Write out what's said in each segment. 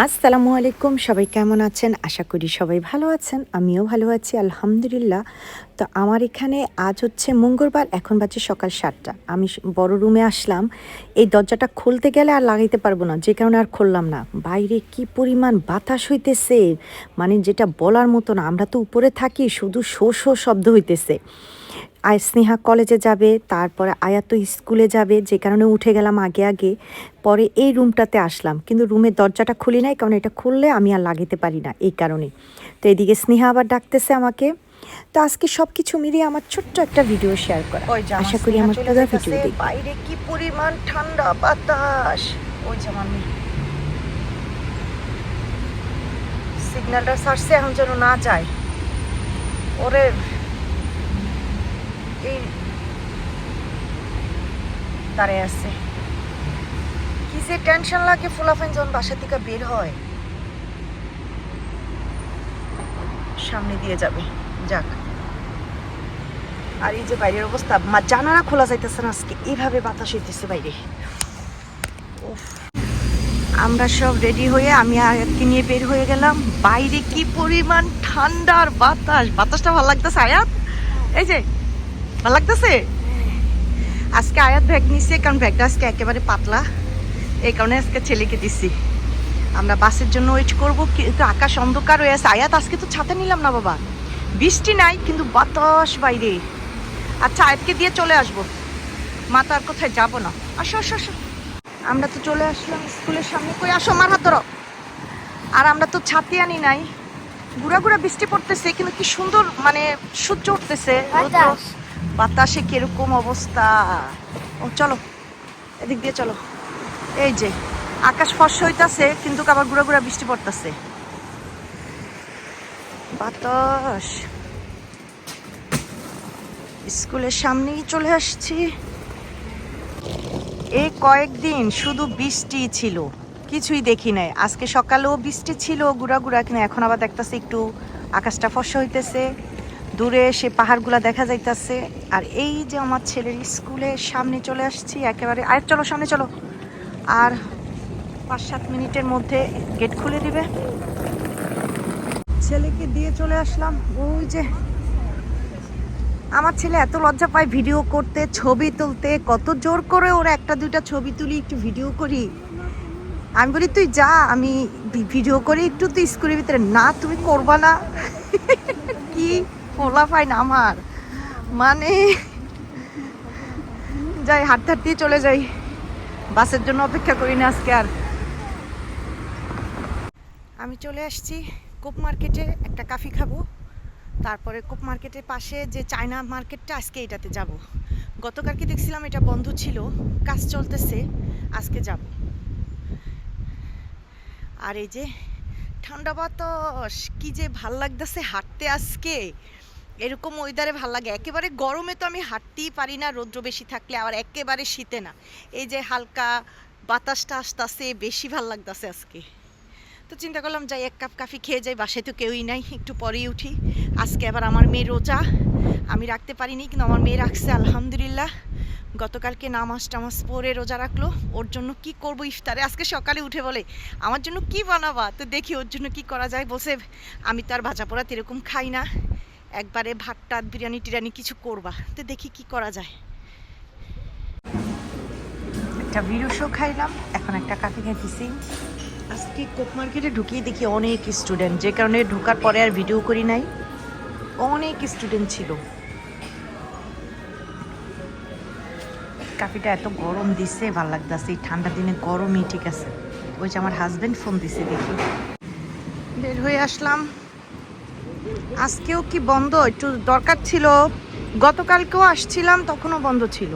আসসালামু আলাইকুম, সবাই কেমন আছেন? আশা করি সবাই ভালো আছেন, আমিও ভালো আছি, আলহামদুলিল্লাহ। তো আমার এখানে আজ হচ্ছে মঙ্গলবার, এখন বাজে সকাল সাতটা। আমি বড় রুমে আসলাম, এই দরজাটা খুলতে গেলে আর লাগাইতে পারব না, যে কারণে আর খুললাম না। বাইরে কি পরিমাণ বাতাস হইতেছে মানে যেটা বলার মতো না, আমরা তো উপরে থাকি, শুধু শো শো শব্দ হইতেছে। আয় স্নেহা কলেজে যাবে তারপরে আয়াত স্কুলে যাবে যে কারণে উঠে গেলাম আগে আগে। পরে এই রুমটাতে আসলাম কিন্তু রুমের দরজাটা খুলি নাই কারণ এটা খুললে আমি আর লাগাতে পারি না এই কারণে। তো এদিকে স্নেহা আবার ডাকতেছে আমাকে। তো আজকে সব কিছু মিলিয়ে আমার ছোট্ট একটা ভিডিও শেয়ার করা। আশা করি আমার পুরো ভিডিও দেখবে। বাইরে কি পরিমাণ ঠান্ডা বাতাস। ওই যে আমার সিগন্যালটা সারছে এখন যেন না যায়। ওরে এই দাঁড়ায় আছে। কি যে টেনশন লাগে? ফুলাফাইন যখন বাসা থেকে বের হয়, সামনে দিয়ে যাবে। যাক। আর এই যে বাইরের অবস্থা, মা জানালা খোলা যাইতেছে না আজকে। এইভাবে বাতাস হইতেছে বাইরে। আমরা সব রেডি হয়ে আমি আয়াতকে নিয়ে বের হয়ে গেলাম। বাইরে কি পরিমাণ ঠান্ডার বাতাস। বাতাসটা ভালো লাগতেছে, আয়াত? এই যে। ভালো লাগতেছে? আজকে আয়াত ব্যাগ নিছে কারণ ব্যাগটা আজকে একেবারে পাতলা। এই কারণে আজকে ছেলেকে দিছি। আমরা বাসের জন্য ওয়েট করব কিন্তু আকাশ অন্ধকার হয়ে আছে। আয়াত আজকে তো ছাতা নিলাম না বাবা। বৃষ্টি নাই কিন্তু বাতাস বাইরে। আচ্ছা আয়াতকে দিয়ে চলে আসব। মা তো আর কোথায় যাব না। আসো আসো আসো। আমরা তো চলে আসলাম স্কুলের সামনে। কই আসো আমার হাত ধরো। আর আমরা তো ছাতি আনি নাই। গুড়া গুড়া বৃষ্টি পড়তেছে কিন্তু কি সুন্দর মানে সূর্য উঠতেছে। রৌদ্র। বাতাস। কীরকম অবস্থা? ও, চলো, এদিক দিয়ে চলো। এই যে, আকাশ ফর্সা হইতাছে, কিন্তু আবার গুড়া গুড়া বৃষ্টি পড়তেছে। বাতাস। স্কুলের সামনেই চলে আসছি। এই কয়েকদিন শুধু বৃষ্টি ছিল, কিছুই দেখি নাই। আজকে সকালেও বৃষ্টি ছিল গুড়া গুড়া কিন্তু এখন আবার দেখতাছি একটু আকাশটা ফর্সা হইতেছে। দূরে সে পাহাড়গুলা দেখা যাইতাছে, আর এই যে আমার ছেলের স্কুলের সামনে চলে আসছি, একেবারে, আর চলো সামনে চলো। আর পাঁচ সাত মিনিটের মধ্যে গেট খুলে দিবে। ছেলেকে দিয়ে চলে আসলাম। ওই যে আমার ছেলে এত লজ্জা পায় ভিডিও করতে, ছবি তুলতে, কত জোর করে ওরা একটা দুইটা ছবি তুলি, একটু ভিডিও করি। আমি বলি, তুই যা, আমি ভিডিও করি, একটু তুই স্কুলের ভিতরে না, তুমি করবা না। কি ফোলা পাই না আমার। মানে যাই, হাঁটতে হাঁটতেই চলে যাই। বাসের জন্য অপেক্ষা করি না আজকে আর। আমি চলে আসছি কোপ মার্কেটে একটা কাফি খাব। তারপরে কোপ মার্কেটের পাশে যে চায়না মার্কেটটা, আজকে এটাতে যাব। গতকালকে দেখছিলাম এটা বন্ধ ছিল, কাজ চলতেছে, আজকে যাব। আর এই যে ঠান্ডা বাতাস, কি যে ভালো লাগতেছে হাঁটতে আজকে। এরকম ওয়েদারে ভালো লাগে। একেবারে গরমে তো আমি হাঁটতেই পারি না, রৌদ্র বেশি থাকলে আবার একেবারে শীতে না। এই যে হালকা বাতাসটা আসতেছে, বেশি ভালো লাগতেছে আজকে। তো চিন্তা করলাম, যাই এক কাপ কাফি খেয়ে যাই, বাসায় তো কেউই নাই, একটু পরেই উঠি। আজকে আবার আমার মেয়ে রোজা, আমি রাখতে পারিনি, কিন্তু আমার মেয়ে রাখছে, আলহামদুলিল্লাহ। গতকালকে নামাজ টামাজ পরে রোজা রাখল, ওর জন্য কি করব ইফতারে? আজকে সকালে উঠে বলে, আমার জন্য কি বানাবা? তো দেখি ওর জন্য কি করা যায় বসে আমি তো আর ভাজা পোড়া এরকম খাই না। একবারে ভাত টাত বিরিয়ানি, টিরিয়ানি কিছু করবা। তো দেখি কি করা যায়। একটা শো খাইলাম, এখন একটা কাফি খাইতেছি আজকে কোপ মার্কেটে ঢুকিয়ে দেখি অনেক স্টুডেন্ট যে কারণে ঢোকার পরে আর ভিডিও করি নাই। অনেক স্টুডেন্ট ছিল। কাফিটা এত গরম দিছে, ভালো লাগতেছে। এই ঠান্ডা দিনে গরমই ঠিক আছে। ওই যে আমার হাজব্যান্ড ফোন দিছে দেখি। বের হয়ে আসলাম। আজকেও কি বন্ধ? একটু দরকার ছিল। গতকালকেও আসছিলাম, তখনও বন্ধ ছিল।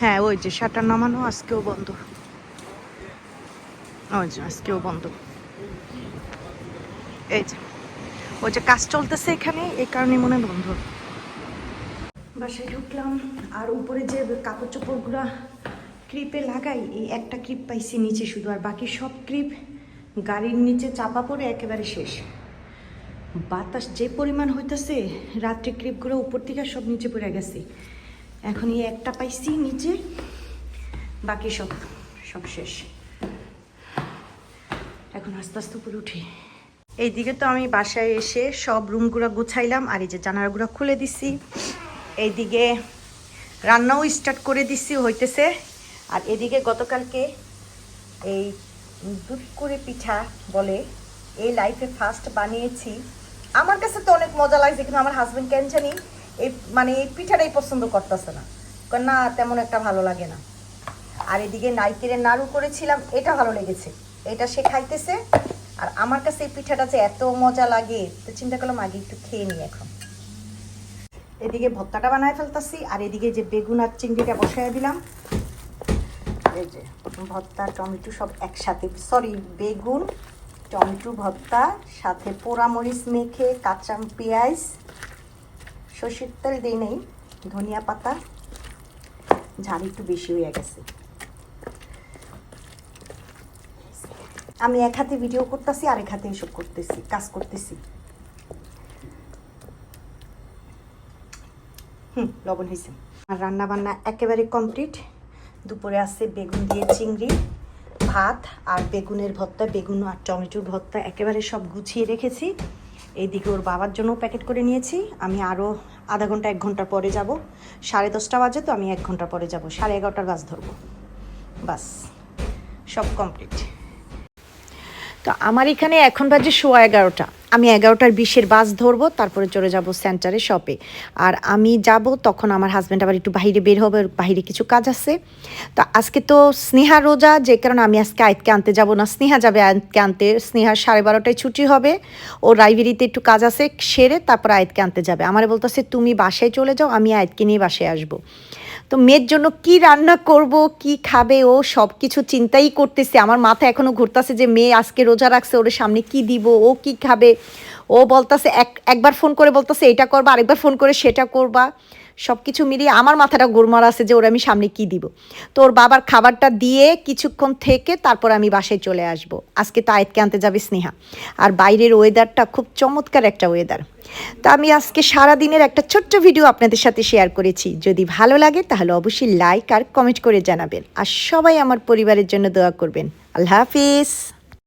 হ্যাঁ ওই যে শাটার নামানো আজকেও বন্ধ। ওই যে, আজকেও বন্ধ। এই যে, ওই যে কাজ চলতেছে এখানে, এই কারণে মনে বন্ধ। বাসায় ঢুকলাম, আর উপরে যে কাপড় চোপড়গুলো ক্রিপে লাগাই, এই একটা ক্রিপ পাইছি নিচে শুধু, আর বাকি সব ক্রিপ গাড়ির নিচে চাপা পড়ে একেবারে শেষ। বাতাস যে পরিমাণ হইতেছে, রাত্রে ক্রিপগুলো উপর থেকে সব নিচে পড়ে গেছে। এখন এই একটা পাইছি নিচে, বাকি সব সব শেষ। এখন আস্তে আস্তে উপরে উঠি। এইদিকে তো আমি বাসায় এসে সব রুমগুলো গুছাইলাম, আর এই যে জানালাগুলো খুলে দিছি। এইদিকে রান্নাও স্টার্ট করে দিছি হইতেছে। আর এদিকে গতকালকে এই দুধ করে পিঠা বলে, এই লাইফে ফার্স্ট বানিয়েছি। আমার কাছে তো অনেক মজা লাগছে, কিন্তু আমার হাজবেন্ড কেন জানি এই মানে এই পিঠাটাই পছন্দ করতেছে না। কারণ না, তেমন একটা ভালো লাগে না। আর এদিকে নাইকেলের নাড়ু করেছিলাম, এটা ভালো লেগেছে। এটা সে খাইতেছে, আর আমার কাছে এই পিঠাটা যে এত মজা লাগে, তো চিন্তা করলাম আগে একটু খেয়ে নিই এখন। এদিকে ভর্তাটা বানায় ফেলতাছি, আর এদিকে যে বেগুন আর চিংড়িটা বসায় দিলাম যে ভর্তা, টমেটো সব একসাথে সরি বেগুন, টমেটো ভর্তা, সাথে পোড়ামরিচ মেখে কাঁচা পেঁয়াজ, সর্ষের তেল দিই নেই, ধনিয়া পাতা, ঝাল একটু বেশি হয়ে গেছে। আমি এক হাতে ভিডিও করতেছি আর এক হাতে এসব করতেছি, কাজ করতেছি। হুম, লবণ হয়েছে। আর রান্না বান্না একেবারে কমপ্লিট দুপুরে আছে বেগুন দিয়ে চিংড়ি, ভাত আর বেগুনের ভর্তা, বেগুন আর টমেটোর ভর্তা একেবারে সব গুছিয়ে রেখেছি। এইদিকে ওর বাবার জন্য প্যাকেট করে নিয়েছি। আমি আরও আধা ঘণ্টা, এক ঘণ্টা পরে যাব। সাড়ে দশটা বাজে তো আমি এক ঘণ্টা পরে যাব। সাড়ে এগারোটার বাস ধরবো। বাস, সব কমপ্লিট তো আমার এখানে এখন বাজে সোয়া এগারোটা। আমি এগারোটার বিশের বাস ধরবো, তারপরে চলে যাব সেন্টারে শপে আর আমি যাব তখন আমার হাজব্যান্ড আবার একটু বাইরে বের হবে বাইরে কিছু কাজ আছে। তো আজকে তো স্নেহা রোজা, যে কারণে আমি আজকে আয়তকে আনতে যাব না। স্নেহা যাবে আয়তকে আনতে স্নেহার সাড়ে বারোটায় ছুটি হবে। ও লাইব্রেরিতে একটু কাজ আছে, সেরে তারপর আয়তকে আনতে যাবে। আমার বলতেছে, তুমি বাসায় চলে যাও, আমি আয়তকে নিয়ে বাসায় আসব। তো মেয়ের জন্য কি রান্না করব, কি খাবে ও সব কিছু চিন্তাই করতেছে। আমার মাথা এখনও ঘুরতেছে যে মেয়ে আজকে রোজা রাখছে, ওর সামনে কি দিব, ও কি খাবে? ও বলতাছে, এক, একবার ফোন করে বলতাছে, এটা করবা, আরেকবার ফোন করে সেটা করবা। সব কিছু মিলিয়ে আমার মাথাটা গোরমার আছে যে ওর আমি সামনে কি দিব। তো ওর বাবার খাবারটা দিয়ে কিছুক্ষণ থেকে তারপর আমি বাসায় চলে আসব। আজকে তো আয়েতকে আনতে যাবে স্নেহা। আর বাইরের ওয়েদারটা খুব চমৎকার একটা ওয়েদার তা আমি আজকে সারা দিনের একটা ছোট্ট ভিডিও আপনাদের সাথে শেয়ার করেছি। যদি ভালো লাগে তাহলে অবশ্যই লাইক আর কমেন্ট করে জানাবেন। আর সবাই আমার পরিবারের জন্য দোয়া করবেন। আল্লাহ হাফিজ।